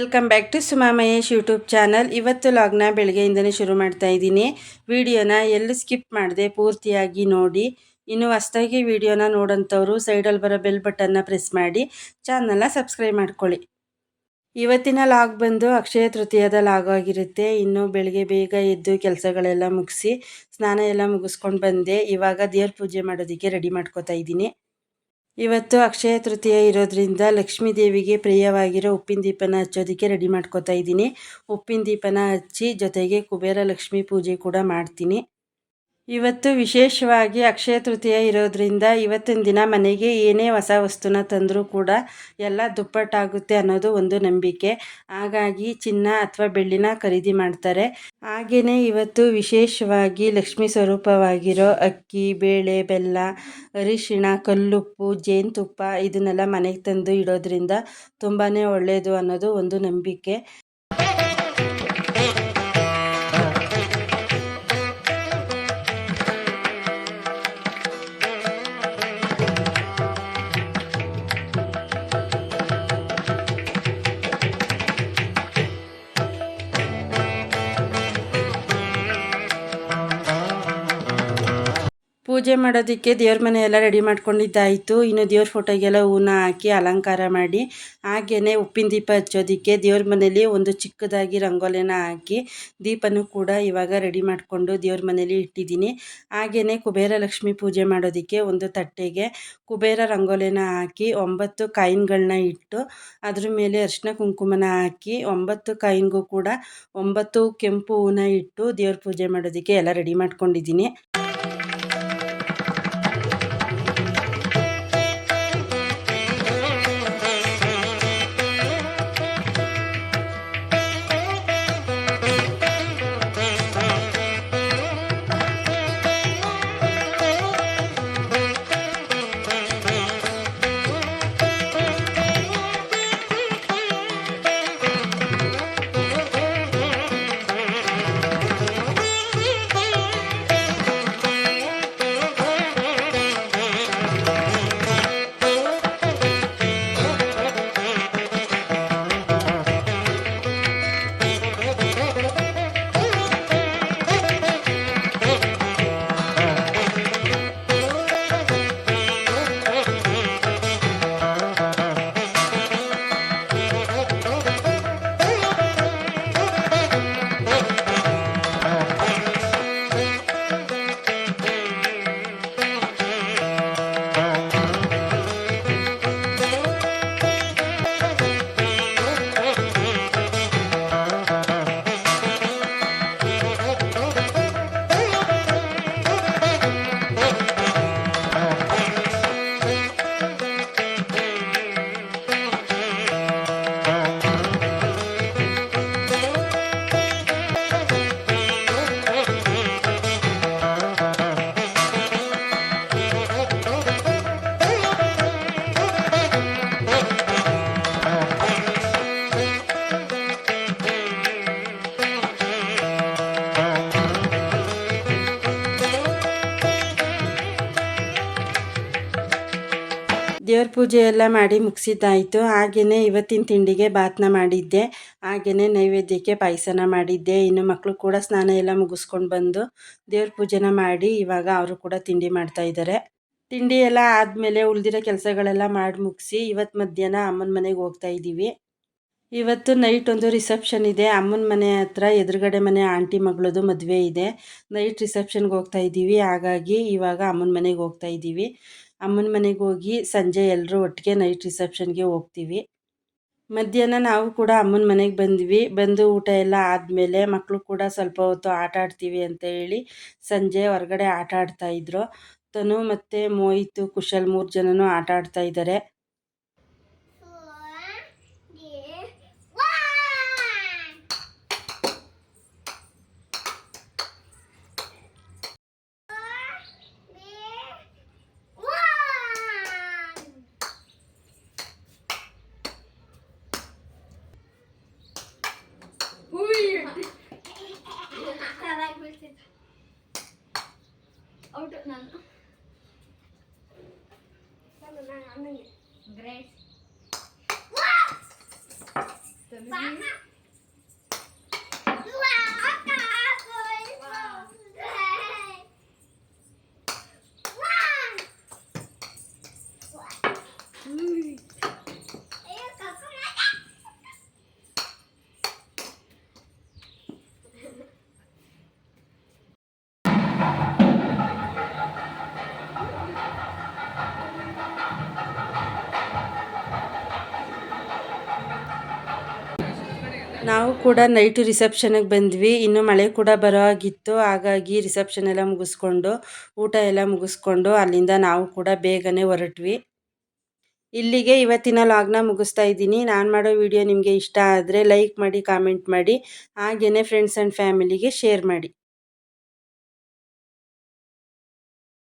Welcome back to Suma Mahesh YouTube channel. ಇವತ್ತು ಲಾಗ್ನ ಬೆಳಗ್ಗೆಯಿಂದನೇ ಶುರು ಮಾಡ್ತಾ ಇದ್ದೀನಿ. ವಿಡಿಯೋನ ಎಲ್ಲೂ ಸ್ಕಿಪ್ ಮಾಡಿದೆ ಪೂರ್ತಿಯಾಗಿ ನೋಡಿ. ಇನ್ನು ಹೊಸ್ದಾಗಿ ವಿಡಿಯೋನ ನೋಡೋಂಥವ್ರು ಸೈಡಲ್ಲಿ ಬರೋ ಬೆಲ್ ಬಟನ್ನ ಪ್ರೆಸ್ ಮಾಡಿ ಚಾನಲ್ನ ಸಬ್ಸ್ಕ್ರೈಬ್ ಮಾಡ್ಕೊಳ್ಳಿ. ಇವತ್ತಿನ ಲಾಗ್ ಬಂದು ಅಕ್ಷಯ ತೃತೀಯದ ಲಾಗ್ ಆಗಿರುತ್ತೆ. ಇನ್ನು ಬೆಳಗ್ಗೆ ಬೇಗ ಎದ್ದು ಕೆಲಸಗಳೆಲ್ಲ ಮುಗಿಸಿ, ಸ್ನಾನ ಎಲ್ಲ ಮುಗಿಸ್ಕೊಂಡು ಬಂದೆ. ಇವಾಗ ದೇವ್ರ ಪೂಜೆ ಮಾಡೋದಕ್ಕೆ ರೆಡಿ ಮಾಡ್ಕೋತಾ ಇದ್ದೀನಿ. ಇವತ್ತು ಅಕ್ಷಯ ತೃತೀಯ ಇರೋದ್ರಿಂದ ಲಕ್ಷ್ಮೀ ದೇವಿಗೆ ಪ್ರಿಯವಾಗಿರೋ ಉಪ್ಪಿನ ದೀಪನ ಹಚ್ಚೋದಕ್ಕೆ ರೆಡಿ ಮಾಡ್ಕೋತಾ ಇದ್ದೀನಿ. ಉಪ್ಪಿನ ದೀಪನ ಹಚ್ಚಿ ಜೊತೆಗೆ ಕುಬೇರ ಲಕ್ಷ್ಮಿ ಪೂಜೆ ಕೂಡ ಮಾಡ್ತೀನಿ. ಇವತ್ತು ವಿಶೇಷವಾಗಿ ಅಕ್ಷಯ ತೃತೀಯ ಇರೋದ್ರಿಂದ ಇವತ್ತಿನ ದಿನ ಮನೆಗೆ ಏನೇ ಹೊಸ ವಸ್ತುನ ತಂದರೂ ಕೂಡ ಎಲ್ಲ ದುಪ್ಪಟ್ಟಾಗುತ್ತೆ ಅನ್ನೋದು ಒಂದು ನಂಬಿಕೆ. ಹಾಗಾಗಿ ಚಿನ್ನ ಅಥವಾ ಬೆಳ್ಳಿನ ಖರೀದಿ ಮಾಡ್ತಾರೆ. ಹಾಗೆಯೇ ಇವತ್ತು ವಿಶೇಷವಾಗಿ ಲಕ್ಷ್ಮೀ ಸ್ವರೂಪವಾಗಿರೋ ಅಕ್ಕಿ, ಬೇಳೆ, ಬೆಲ್ಲ, ಅರಿಶಿಣ, ಕಲ್ಲುಪ್ಪು, ಜೇನುತುಪ್ಪ ಇದನ್ನೆಲ್ಲ ಮನೆಗೆ ತಂದು ಇಡೋದ್ರಿಂದ ತುಂಬಾ ಒಳ್ಳೆಯದು ಅನ್ನೋದು ಒಂದು ನಂಬಿಕೆ. ಪೂಜೆ ಮಾಡೋದಕ್ಕೆ ದೇವ್ರ ಮನೆ ಎಲ್ಲ ರೆಡಿ ಮಾಡ್ಕೊಂಡಿದ್ದಾಯಿತು. ಇನ್ನು ದೇವ್ರ ಫೋಟೋಗೆಲ್ಲ ಹೂನ ಹಾಕಿ ಅಲಂಕಾರ ಮಾಡಿ ಹಾಗೆಯೇ ಉಪ್ಪಿನ ದೀಪ ಹಚ್ಚೋದಕ್ಕೆ ದೇವ್ರ ಮನೇಲಿ ಒಂದು ಚಿಕ್ಕದಾಗಿ ರಂಗೋಲಿನ ಹಾಕಿ ದೀಪನೂ ಕೂಡ ಇವಾಗ ರೆಡಿ ಮಾಡಿಕೊಂಡು ದೇವ್ರ ಮನೇಲಿ ಇಟ್ಟಿದ್ದೀನಿ. ಹಾಗೆಯೇ ಕುಬೇರ ಲಕ್ಷ್ಮಿ ಪೂಜೆ ಮಾಡೋದಕ್ಕೆ ಒಂದು ತಟ್ಟೆಗೆ ಕುಬೇರ ರಂಗೋಲಿನ ಹಾಕಿ ಒಂಬತ್ತು ಕಾಯಿನ್ಗಳನ್ನ ಇಟ್ಟು, ಅದ್ರ ಮೇಲೆ ಅರಿಶಿನ ಕುಂಕುಮನ ಹಾಕಿ ಒಂಬತ್ತು ಕಾಯಿನ್ಗೂ ಕೂಡ ಒಂಬತ್ತು ಕೆಂಪು ಹೂನ ಇಟ್ಟು ದೇವ್ರ ಪೂಜೆ ಮಾಡೋದಕ್ಕೆ ಎಲ್ಲ ರೆಡಿ ಮಾಡ್ಕೊಂಡಿದ್ದೀನಿ. ದೇವ್ರ ಪೂಜೆ ಎಲ್ಲ ಮಾಡಿ ಮುಗಿಸಿದ್ದಾಯಿತು. ಹಾಗೆಯೇ ಇವತ್ತಿನ ತಿಂಡಿಗೆ ಬಾತ್ನ ಮಾಡಿದ್ದೆ. ಹಾಗೆಯೇ ನೈವೇದ್ಯಕ್ಕೆ ಪಾಯಸನ ಮಾಡಿದ್ದೆ. ಇನ್ನು ಮಕ್ಕಳು ಕೂಡ ಸ್ನಾನ ಎಲ್ಲ ಮುಗಿಸ್ಕೊಂಡು ಬಂದು ದೇವ್ರ ಪೂಜೆನ ಮಾಡಿ ಇವಾಗ ಅವರು ಕೂಡ ತಿಂಡಿ ಮಾಡ್ತಾ ಇದ್ದಾರೆ ತಿಂಡಿ ಎಲ್ಲ ಆದಮೇಲೆ ಉಳಿದಿರೋ ಕೆಲಸಗಳೆಲ್ಲ ಮಾಡಿ ಮುಗಿಸಿ ಇವತ್ತು ಮಧ್ಯಾಹ್ನ ಅಮ್ಮನ ಮನೆಗೆ ಹೋಗ್ತಾ ಇದ್ದೀವಿ ಇವತ್ತು ನೈಟ್ ಒಂದು ರಿಸೆಪ್ಷನ್ ಇದೆ. ಅಮ್ಮನ ಮನೆ ಹತ್ರ ಎದುರುಗಡೆ ಮನೆ ಆಂಟಿ ಮಗಳದು ಮದುವೆ ಇದೆ. ನೈಟ್ ರಿಸೆಪ್ಷನ್ಗೆ ಹೋಗ್ತಾ ಇದ್ದೀವಿ ಹಾಗಾಗಿ ಇವಾಗ ಅಮ್ಮನ ಮನೆಗೆ ಹೋಗ್ತಾ ಇದ್ದೀವಿ ಅಮ್ಮನ ಮನೆಗೆ ಹೋಗಿ ಸಂಜೆ ಎಲ್ಲರೂ ಒಟ್ಟಿಗೆ ನೈಟ್ ರಿಸೆಪ್ಷನ್ಗೆ ಹೋಗ್ತೀವಿ. ಮಧ್ಯಾಹ್ನ ನಾವು ಕೂಡ ಅಮ್ಮನ ಮನೆಗೆ ಬಂದ್ವಿ. ಬಂದು ಊಟ ಎಲ್ಲ ಆದಮೇಲೆ ಮಕ್ಕಳು ಕೂಡ ಸ್ವಲ್ಪ ಹೊತ್ತು ಆಟ ಆಡ್ತೀವಿ ಅಂತ ಹೇಳಿ ಸಂಜೆ ಹೊರಗಡೆ ಆಟ ಆಡ್ತಾಯಿದ್ರು ತನು ಮತ್ತು ಮೋಹಿತು, ಕುಶಲ್ ಮೂರು ಜನನೂ ಆಟ ಆಡ್ತಾ ಔಟ್ ನಾನು ನಾನು ನಾನು ಅಣ್ಣಂಗೆ ಗ್ರೇಟ್ ನಾವು ಕೂಡ ನೈಟು ರಿಸೆಪ್ಷನಿಗೆ ಬಂದ್ವಿ. ಇನ್ನು ಮಳೆ ಕೂಡ ಬರೋ ಆಗಿತ್ತು ಹಾಗಾಗಿ ರಿಸೆಪ್ಷನ್ ಎಲ್ಲ ಮುಗಿಸ್ಕೊಂಡು, ಊಟ ಎಲ್ಲ ಮುಗಿಸ್ಕೊಂಡು ಅಲ್ಲಿಂದ ನಾವು ಕೂಡ ಬೇಗನೆ ಹೊರಟ್ವಿ. ಇಲ್ಲಿಗೆ ಇವತ್ತಿನ ಲಾಗ್ನ ಮುಗಿಸ್ತಾ ಇದ್ದೀನಿ. ನಾನು ಮಾಡೋ ವಿಡಿಯೋ ನಿಮಗೆ ಇಷ್ಟ ಆದರೆ ಲೈಕ್ ಮಾಡಿ ಕಾಮೆಂಟ್ ಮಾಡಿ. ಹಾಗೆಯೇ ಫ್ರೆಂಡ್ಸ್ ಆ್ಯಂಡ್ ಫ್ಯಾಮಿಲಿಗೆ ಶೇರ್ ಮಾಡಿ.